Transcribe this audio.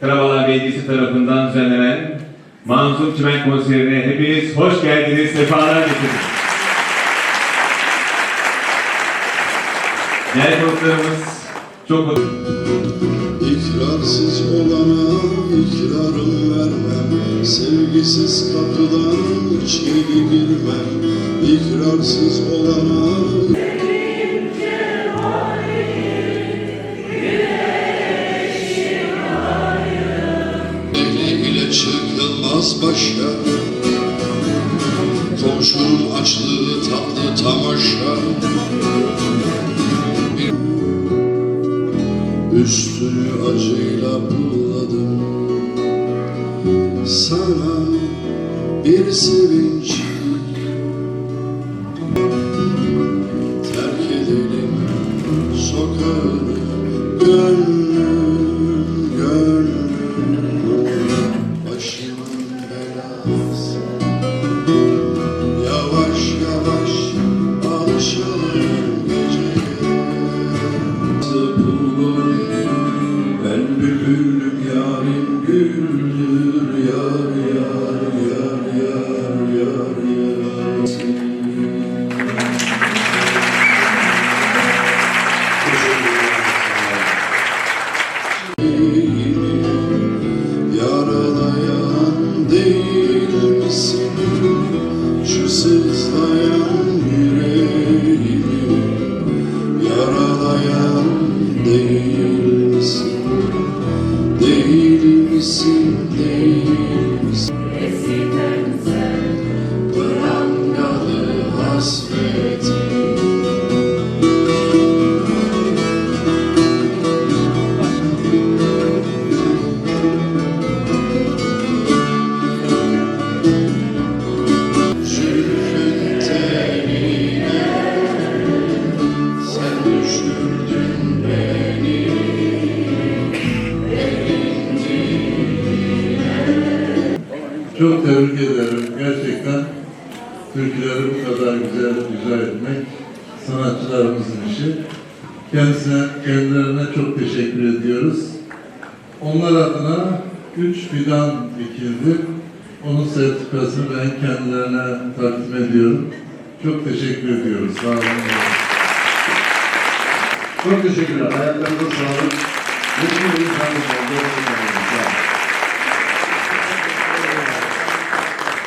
Karabalar Belediyesi tarafından düzenlenen Manzur Çimen konserine hepiniz hoş geldiniz, sefalar getirdiniz. Değerli konuklarımız çok İkrarsız olana ikrarım vermem Sevgisiz kapıdan içeri girmem İkrarsız olana çıkılmaz başa. Komşunun açlığı tatlı tamaşa. Üstünü acıyla buladım. Sana bir sevinç Justice I am. Çok tebrik ederim. Gerçekten türküleri bu kadar güzel icra etmek sanatçılarımızın işi. Kendisine, kendilerine çok teşekkür ediyoruz. Onlar adına 3 fidan dikildi. Onun sertifikasını ben kendilerine takdim ediyorum. Çok teşekkür ediyoruz. Sağ olun. Çok teşekkürler. Hayatlarınıza sağlık. Mutlu olun. Sağ olun.